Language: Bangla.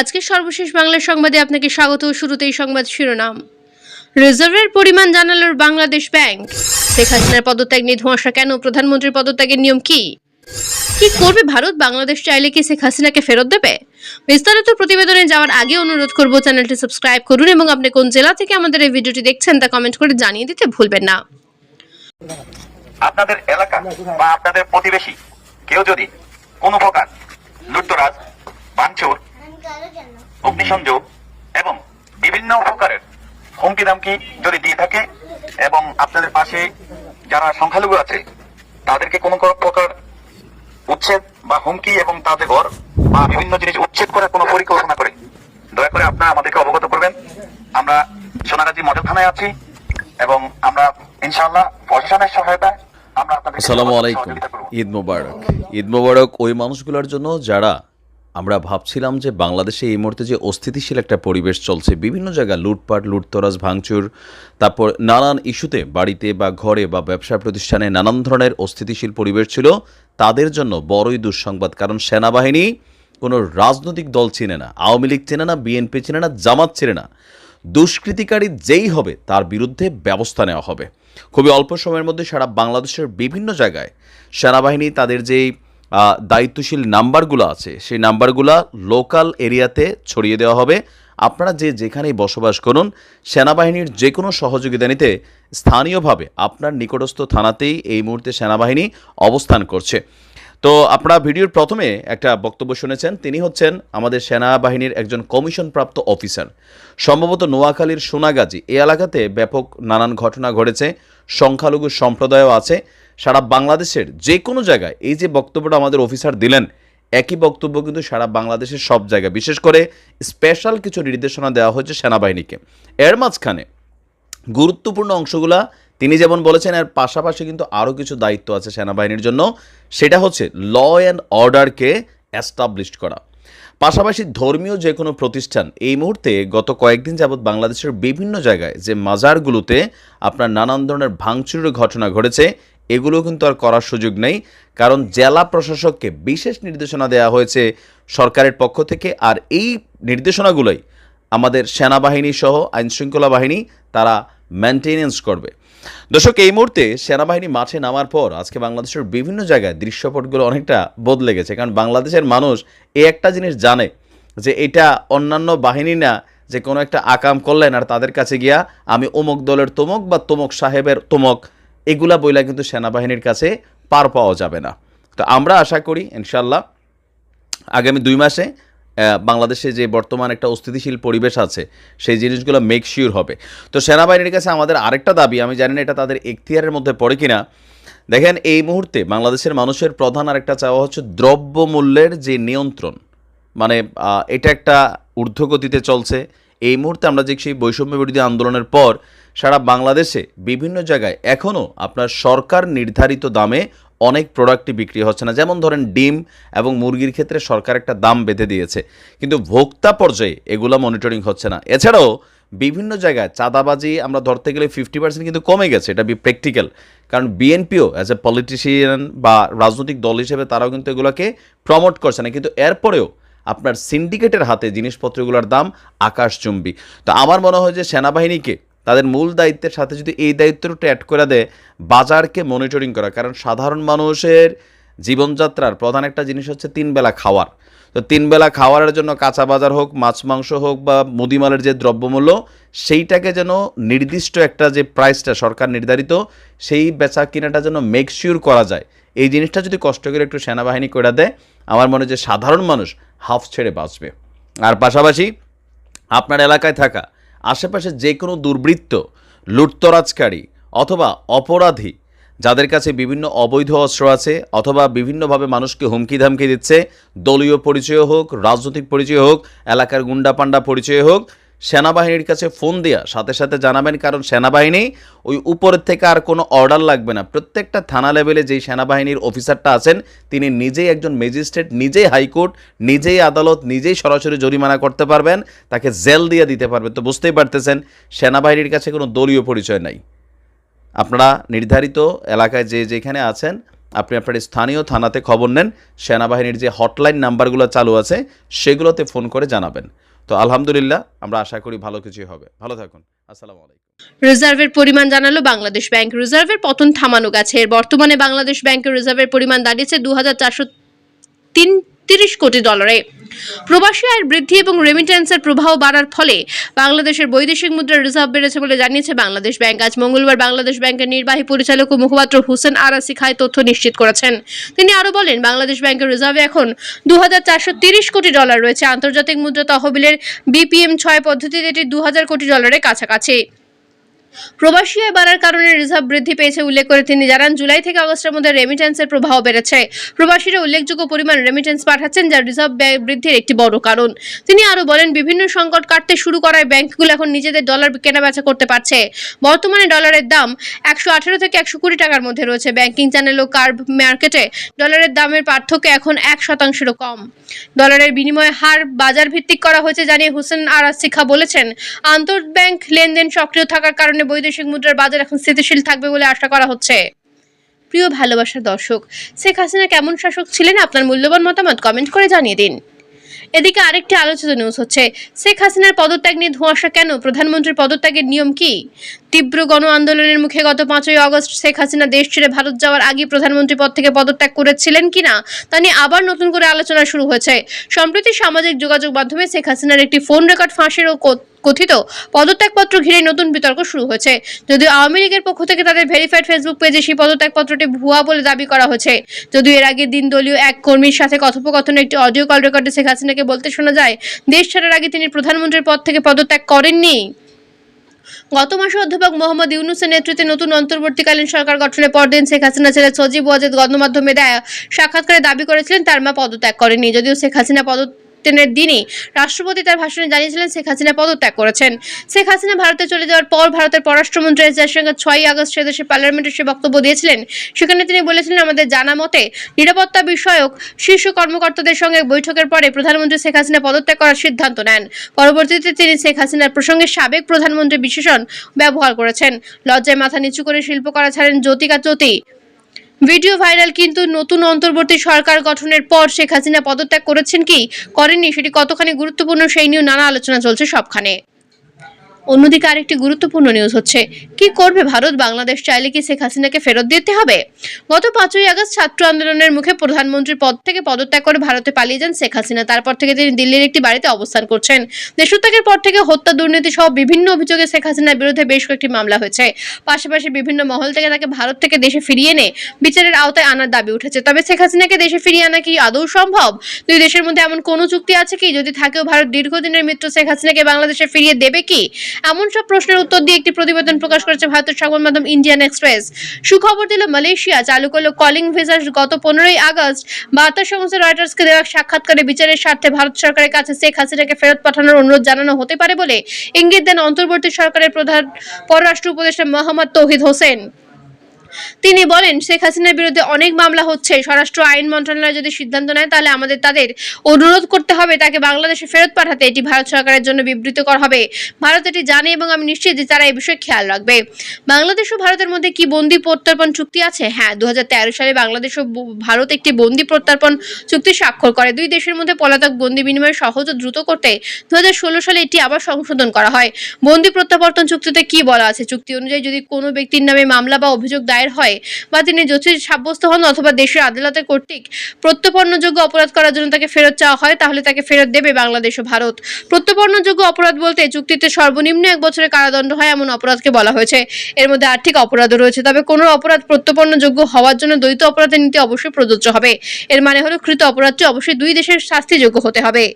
আজকের সর্বশেষ বাংলা সংবাদে আপনাকে স্বাগত। শুরুতেই সংবাদ শিরোনাম। রিজার্ভের পরিমাণ জানালোর বাংলাদেশ ব্যাংক। শেখ হাসিনার পদত্যাগ নিয়ে ধোঁয়াশা কেন? প্রধানমন্ত্রীর পদত্যাগের নিয়ম কি? কি করবে ভারত? বাংলাদেশ চাইলে কি শেখ হাসিনাকে ফেরত দেবে? বিস্তারিত প্রতিবেদনে যাওয়ার আগে অনুরোধ করব, চ্যানেলটি সাবস্ক্রাইব করুন এবং আপনি কোন জেলা থেকে আমাদের এই ভিডিওটি দেখছেন তা কমেন্ট করে জানিয়ে দিতে ভুলবেন না। আপনাদের এলাকা বা আপনাদের প্রতিবেশী কেউ যদি কোনো প্রকার লুটতরাজ বাঞ্চুর অগ্নিসংযোগ এবং বিভিন্ন প্রকারের হুমকি দামকি যদি দিয়ে থাকে এবং আপনাদের পাশে যারা সংখ্যালঘু আছে তাদেরকে কোনো কোনো প্রকার উচ্ছেদ বা হুমকি এবং তাদের ঘর বা বিভিন্ন জিনিস উচ্ছেদ করার কোনো পরিকল্পনা করে দয়া করে আপনারা আমাদেরকে অবগত করবেন। আমরা সোনাগাজী মডেল থানায় আছি এবং আমরা ইনশাআল্লাহ প্রশাসনের সহায়তায় আমরা আপনাদের আসসালামু আলাইকুম। ঈদ মোবারক। ঈদ মোবারক ওই মানুষগুলোর জন্য যারা আমরা ভাবছিলাম যে বাংলাদেশে এই মুহূর্তে যে অস্থিতিশীল একটা পরিবেশ চলছে, বিভিন্ন জায়গায় লুটপাট, লুটতরাজ, ভাঙচুর, তারপর নানান ইস্যুতে বাড়িতে বা ঘরে বা ব্যবসা প্রতিষ্ঠানে নানান ধরনের অস্থিতিশীল পরিবেশ ছিল, তাদের জন্য বড়ই দুঃসংবাদ। কারণ সেনাবাহিনী কোনো রাজনৈতিক দল চিনে না, আওয়ামী লীগ চেনে না, বিএনপি চেনে না, জামাত চেনে না। দুষ্কৃতিকারী যেই হবে, তার বিরুদ্ধে ব্যবস্থা নেওয়া হবে। খুবই অল্প সময়ের মধ্যে সারা বাংলাদেশের বিভিন্ন জায়গায় সেনাবাহিনী তাদের যেই দায়িত্বশীল নাম্বারগুলো আছে, সেই নাম্বারগুলো লোকাল এরিয়াতে ছড়িয়ে দেওয়া হবে। আপনারা যে যেখানেই বসবাস করুন, সেনাবাহিনীর যে কোনো সহযোগিতা নিতে স্থানীয়ভাবে আপনার নিকটস্থ থানাতেই এই মুহূর্তে সেনাবাহিনী অবস্থান করছে। তো আপনারা ভিডিওর প্রথমে একটা বক্তব্য শুনেছেন। তিনি হচ্ছেন আমাদের সেনাবাহিনীর একজন কমিশনপ্রাপ্ত অফিসার। সম্ভবত নোয়াখালীর সোনাগাজী। এই এলাকাতে ব্যাপক নানান ঘটনা ঘটেছে, সংখ্যালঘু সম্প্রদায়ও আছে। সারা বাংলাদেশের যে কোনো জায়গায় এই যে বক্তব্যটা আমাদের অফিসার দিলেন, একই বক্তব্য কিন্তু সারা বাংলাদেশের সব জায়গায়। বিশেষ করে স্পেশাল কিছু নির্দেশনা দেওয়া হয়েছে সেনাবাহিনীকে। এর মাঝখানে গুরুত্বপূর্ণ অংশগুলা তিনি যেমন বলেছেন, এর পাশাপাশি কিন্তু আরও কিছু দায়িত্ব আছে সেনাবাহিনীর জন্য। সেটা হচ্ছে ল অ্যান্ড অর্ডারকে অ্যাস্টাবলিশ করা। পাশাপাশি ধর্মীয় যে কোনো প্রতিষ্ঠান, এই মুহূর্তে গত কয়েকদিন যাবৎ বাংলাদেশের বিভিন্ন জায়গায় যে মাজারগুলোতে আপনার নানান ধরনের ভাঙচুরের ঘটনা ঘটেছে, এগুলো কিন্তু আর করার সুযোগ নেই। কারণ জেলা প্রশাসককে বিশেষ নির্দেশনা দেওয়া হয়েছে সরকারের পক্ষ থেকে, আর এই নির্দেশনাগুলোই আমাদের সেনাবাহিনী সহ আইনশৃঙ্খলা বাহিনী, তারা মেনটেনেন্স করবে। দর্শক, এই মুহূর্তে সেনাবাহিনী মাঠে নামার পর আজকে বাংলাদেশের বিভিন্ন জায়গায় দৃশ্যপটগুলো অনেকটা বদলে গেছে। কারণ বাংলাদেশের মানুষ এই একটা জিনিস জানে যে এটা অন্যান্য বাহিনী না যে কোনো একটা আকাম করলেন আর তাদের কাছে গিয়া আমি অমুক দলের তমক বা তমক সাহেবের তমক, এগুলা বইলা কিন্তু সেনাবাহিনীর কাছে পার পাওয়া যাবে না। তো আমরা আশা করি ইনশাল্লাহ আগামী দুই মাসে বাংলাদেশে যে বর্তমান একটা অস্থিতিশীল পরিবেশ আছে, সেই জিনিসগুলো মেক শিওর হবে। তো সেনাবাহিনীর কাছে আমাদের আরেকটা দাবি, আমি জানি না এটা তাদের এখতিয়ারের মধ্যে পড়ে কিনা। দেখেন, এই মুহূর্তে বাংলাদেশের মানুষের প্রধান আরেকটা চাওয়া হচ্ছে দ্রব্যমূল্যের যে নিয়ন্ত্রণ মানে এটা একটা ঊর্ধ্বগতিতে চলছে। এই মুহূর্তে আমরা যে সেই বৈষম্য বিরোধী আন্দোলনের পর, সারা বাংলাদেশে বিভিন্ন জায়গায় এখনও আপনার সরকার নির্ধারিত দামে অনেক প্রোডাক্টই বিক্রি হচ্ছে না। যেমন ধরেন ডিম এবং মুরগির ক্ষেত্রে সরকার একটা দাম বেঁধে দিয়েছে। কিন্তু ভোক্তা পর্যায়ে এগুলো মনিটরিং হচ্ছে না। এছাড়াও বিভিন্ন জায়গায় চাঁদাবাজি আমরা ধরতে গেলে ফিফটি পার্সেন্ট কিন্তু কমে গেছে। এটা বি প্র্যাকটিক্যাল কারণ বিএনপিও অ্যাজ এ পলিটিশিয়ান বা রাজনৈতিক দল হিসেবে তারাও কিন্তু এগুলোকে প্রমোট করছে না। কিন্তু এরপরেও আপনার সিন্ডিকেটের হাতে জিনিসপত্রগুলোর দাম আকাশচুম্বী। তো আমার মনে হয় যে সেনাবাহিনীকে তাদের মূল দায়িত্বের সাথে যদি এই দায়িত্বটা অ্যাড করে দেয়, বাজারকে মনিটরিং করা। কারণ সাধারণ মানুষের জীবনযাত্রার প্রধান একটা জিনিস হচ্ছে তিন বেলা খাওয়ার। তো তিন বেলা খাওয়ারের জন্য কাঁচা বাজার হোক, মাছ মাংস হোক বা মুদিমালের যে দ্রব্যমূল্য, সেইটাকে যেন নির্দিষ্ট একটা যে প্রাইসটা সরকার নির্ধারিত, সেই বেচা কিনাটা যেন মেক শিওর করা যায়। এই জিনিসটা যদি কষ্ট করে একটু সেনাবাহিনী করে দেয়, আমার মনে হয় যে সাধারণ মানুষ হাফ ছেড়ে বাঁচবে। আর পাশাপাশি আপনার এলাকায় থাকা আশেপাশে যে কোনো দুর্বৃত্ত, লুটতরাজকারী অথবা অপরাধী যাদের কাছে বিভিন্ন অবৈধ অস্ত্র আছে অথবা বিভিন্নভাবে মানুষকে হুমকি ধামকি দিচ্ছে, দলীয় পরিচয় হোক, রাজনৈতিক পরিচয় হোক, এলাকার গুন্ডাপান্ডা পরিচয় হোক সেনাবাহিনীর কাছে ফোন দেওয়া সাথে সাথে জানাবেন, কারণ সেনাবাহিনী ওই উপরের থেকে আর কোনো অর্ডার লাগবে না। প্রত্যেকটা থানা লেভেলে যেই সেনাবাহিনীর অফিসারটা আছেন, তিনি নিজেই একজন ম্যাজিস্ট্রেট, নিজেই হাইকোর্ট, নিজেই আদালত, নিজেই সরাসরি জরিমানা করতে পারবেন, তাকে জেল দিয়ে দিতে পারবেন তো বুঝতেই পারতেছেন, সেনাবাহিনীর কাছে কোনো দলীয় পরিচয় নাই। আপনারা নির্ধারিত এলাকায় যে যেখানে আছেন, আপনি আপনার স্থানীয় থানাতে খবর নেন, সেনাবাহিনীর যে হটলাইন নাম্বারগুলো চালু আছে, সেগুলোতে ফোন করে জানাবেন। তো আলহামদুলিল্লাহ, আমরা আশা করি ভালো কিছুই হবে। ভালো থাকুন। আসসালামু আলাইকুম। রিজার্ভের পরিমাণ জানালো বাংলাদেশ ব্যাংক। রিজার্ভের পতন থামানো গেছে। এর বর্তমানে বাংলাদেশ ব্যাংকের রিজার্ভের পরিমাণ দাঁড়িয়েছে দু হাজার চারশো তিন তিরিশ কোটি ডলারে। প্রবাসী আয়ের বৃদ্ধি এবং রেমিটেন্সের প্রবাহ বাড়ার ফলে বাংলাদেশের বৈদেশিক মুদ্রার রিজার্ভ বেড়েছে বলে জানিয়েছে বাংলাদেশ ব্যাংক। আজ মঙ্গলবার বাংলাদেশ ব্যাংকের নির্বাহী পরিচালক ও মুখপাত্র হোসেন আরাসি খাই তথ্য নিশ্চিত করেছেন। তিনি আরও বলেন, বাংলাদেশ ব্যাংকের রিজার্ভে এখন দু কোটি ডলার রয়েছে। আন্তর্জাতিক মুদ্রা তহবিলের বিপিএম ছয় পদ্ধতিতে এটি দু হাজার কোটি ডলারের কাছাকাছি। প্রবাসী আয় বাড়ার কারণে রিজার্ভ বৃদ্ধি পেয়েছে উল্লেখ করে তিনি জানান, জুলাই থেকে আগস্টের মধ্যে রেমিটেন্সের প্রবাহ বেড়েছে। প্রবাসীরা উল্লেখযোগ্য পরিমাণ রেমিটেন্স পাঠাচ্ছেন, যা রিজার্ভ ব্যয় বৃদ্ধির একটি বড় কারণ। তিনি আরও বলেন, বিভিন্ন সংকট কাটতে শুরু করায় ব্যাংকগুলো এখন নিজেদের ডলার কেনাবেচা করতে পারছে। বর্তমানে ডলারের দাম একশো আঠেরো থেকে একশো কুড়ি টাকার মধ্যে রয়েছে। ব্যাংকিং চ্যানেল ও কার্ভ মার্কেটে ডলারের দামের পার্থক্য এখন এক শতাংশেরও কম। ডলারের বিনিময় হার বাজার ভিত্তিক করা হয়েছে জানিয়ে হোসেন আরাজ শিখা বলেছেন আন্তঃব্যাংক লেনদেন সক্রিয় থাকার কারণে বৈদেশিক মুদ্রার বাজার এখন স্থিতিশীল থাকবে বলে আশা করা হচ্ছে। প্রিয় ভালোবাসার দর্শক, শেখ হাসিনা কেমন শাসক ছিলেন আপনার মূল্যবান মতামত কমেন্ট করে জানিয়ে দিন। এদিকে আরেকটি আলোচিত নিউজ হচ্ছে, শেখ হাসিনার পদত্যাগ নিয়ে ধোঁয়াশা কেন? প্রধানমন্ত্রীর পদত্যাগের নিয়ম কি? তীব্র গণ আন্দোলনের মুখে গত পাঁচই আগস্ট শেখ হাসিনা দেশ ছেড়ে ভারত যাওয়ার আগে প্রধানমন্ত্রী পদ থেকে পদত্যাগ করেছিলেন কিনা তা নিয়ে আবার নতুন করে আলোচনা শুরু হয়েছে। সম্প্রতি সামাজিক যোগাযোগ মাধ্যমে শেখ হাসিনার একটি ফোন রেকর্ড ফাঁসের ও ক- কথিত পদত্যাগপত্র ঘিরে নতুন বিতর্ক শুরু হয়েছে। যদিও আওয়ামী লীগের পক্ষ থেকে তাদের ভেরিফাইড ফেসবুক পেজে সেই পদত্যাগপত্রটি ভুয়া বলে দাবি করা হয়েছে। যদিও এর আগে দিন দলীয় এক কর্মীর সাথে কথোপকথনে একটি অডিও কল রেকর্ডে শেখ হাসিনাকে বলতে শোনা যায়, দেশ ছাড়ার আগে তিনি প্রধানমন্ত্রীর পদ থেকে পদত্যাগ করেননি। গত মাসে অধ্যাপক মোহাম্মদ ইউনুসের নেতৃত্বে নতুন অন্তর্বর্তীকালীন সরকার গঠনের পরদিন শেখ হাসিনা ছেলে সজীব ওয়াজেদ গণমাধ্যমে দেয় সাক্ষাৎকারে দাবি করেছিলেন, তার মা পদত্যাগ করেনি যদিও শেখ হাসিনা পদত্যাগের দিনই রাষ্ট্রপতি তার ভাষণে জানিয়েছিলেন শেখ হাসিনা পদত্যাগ করেছেন। শেখ হাসিনা ভারতে চলে যাওয়ার পর ভারতের পররাষ্ট্রমন্ত্রী এস জয়শঙ্কর ছয়ই আগস্ট সে দেশে পার্লামেন্টে সে বক্তব্য দিয়েছিলেন। সেখানে তিনি বলেছিলেন, আমাদের জানা মতে নিরাপত্তা বিষয়ক শীর্ষ কর্মকর্তাদের সঙ্গে বৈঠকের পরে প্রধানমন্ত্রী শেখ হাসিনা পদত্যাগ করার সিদ্ধান্ত নেন। পরবর্তীতে তিনি শেখ হাসিনার প্রসঙ্গে সাবেক প্রধানমন্ত্রী বিশেষণ ব্যবহার করেছেন। লজ্জায় মাথা নিচু করে শিল্প করা ছাড়েন জ্যোতিকা জ্যোতি ভিডিও ভাইরাল কিন্তু নতুন অন্তর্বর্তী সরকার গঠনের পর শেখ হাসিনা পদত্যাগ করেছেন কি? করেননি, সেটি কতখানি গুরুত্বপূর্ণ সেই নিয়েও নানা আলোচনা চলছে সবখানে। অন্যদিকে আরেকটি গুরুত্বপূর্ণ নিউজ হচ্ছে, কি করবে ভারত? বাংলাদেশ চাইলে কি শেখ হাসিনাকে ফেরত দিতে হবে? গত পাঁচই আগস্ট ছাত্র আন্দোলনের মুখে প্রধানমন্ত্রীর পদ থেকে পদত্যাগ করে ভারতে পালিয়ে যান শেখ হাসিনা। তারপর থেকে তিনি দিল্লির একটি বাড়িতে অবস্থান করছেন। দেশত্যাগের পর থেকে হত্যা, দুর্নীতি সহ বিভিন্ন অভিযোগে শেখ হাসিনার বিরুদ্ধে বেশ কয়েকটি মামলা হয়েছে। পাশাপাশি বিভিন্ন মহল থেকে তাকে ভারত থেকে দেশে ফিরিয়ে এনে বিচারের আওতায় আনার দাবি উঠেছে। তবে শেখ হাসিনাকে দেশে ফিরিয়ে আনা কি আদৌ সম্ভব? দুই দেশের মধ্যে এমন কোনো চুক্তি আছে কি? যদি থাকেও ভারত দীর্ঘদিনের মিত্র, শেখ হাসিনাকে বাংলাদেশে ফিরিয়ে দেবে কি? এমন সব প্রশ্নের উত্তর দিয়ে একটি প্রতিবেদন প্রকাশ করেছে ভারতের সংবাদ মাধ্যম ইন্ডিয়ান এক্সপ্রেস সুখবর দিল মালয়েশিয়া, চালু করল কলিং ভিসা গত পনেরোই আগস্ট। বার্তা সংস্থা রয়টার্সকে দেওয়া সাক্ষাৎকারে বিচারের স্বার্থে ভারত সরকারের কাছে শেখ হাসিনাকে ফেরত পাঠানোর অনুরোধ জানানো হতে পারে বলে ইঙ্গিত দেন অন্তর্বর্তী সরকারের প্রধান পররাষ্ট্র উপদেষ্টা মোহাম্মদ তৌহিদ হোসেন। তিনি বলেন, শেখ হাসিনার বিরুদ্ধে অনেক মামলা হচ্ছে। স্বরাষ্ট্র আইন মন্ত্রণালয় যদি সিদ্ধান্ত নেয়, তাহলে আমাদের তাদের অনুরোধ করতে হবে, তাকে বাংলাদেশে ফেরত পাঠাতে। এটি ভারত সরকারের জন্য বিবৃতকর হবে। ভারত এটি জানে এবং আমি নিশ্চিত যে তারা এই বিষয়ে খেয়াল রাখবে। বাংলাদেশ ও ভারতের মধ্যে কি বন্দি প্রত্যর্পণ চুক্তি আছে? হ্যাঁ দু হাজার তেরো সালে বাংলাদেশ ও ভারত একটি বন্দি প্রত্যর্পণ চুক্তি স্বাক্ষর করে। দুই দেশের মধ্যে পলাতক বন্দি বিনিময় সহজ ও দ্রুত করতে দু হাজার ষোলো সালে এটি আবার সংশোধন করা হয়। বন্দি প্রত্যাবর্তন চুক্তিতে কি বলা আছে? চুক্তি অনুযায়ী যদি কোনো ব্যক্তির নামে মামলা বা অভিযোগ দায়ের হয় বা তিনি দোষী সাব্যস্ত হন অথবা দেশের আদালতের কর্তৃক প্রত্যর্পণযোগ্য অপরাধ করার জন্য তাকে ফেরত চাওয়া হয়, তাহলে তাকে ফেরত দেবে বাংলাদেশ ও ভারত। প্রত্যর্পণযোগ্য অপরাধ বলতে চুক্তিতে সর্বনিম্ন এক বছরের কারাদণ্ড হয় এমন অপরাধকে বলা হয়েছে। এর মধ্যে আর্থিক অপরাধও রয়েছে, তবে কোনো অপরাধ প্রত্যর্পণযোগ্য হওয়ার জন্য দ্বৈত অপরাধের নীতি অবশ্যই প্রযোজ্য হবে। এর মানে হলো, কৃত অপরাধটি অবশ্যই দুই দেশের শাস্তিযোগ্য হতে হবে।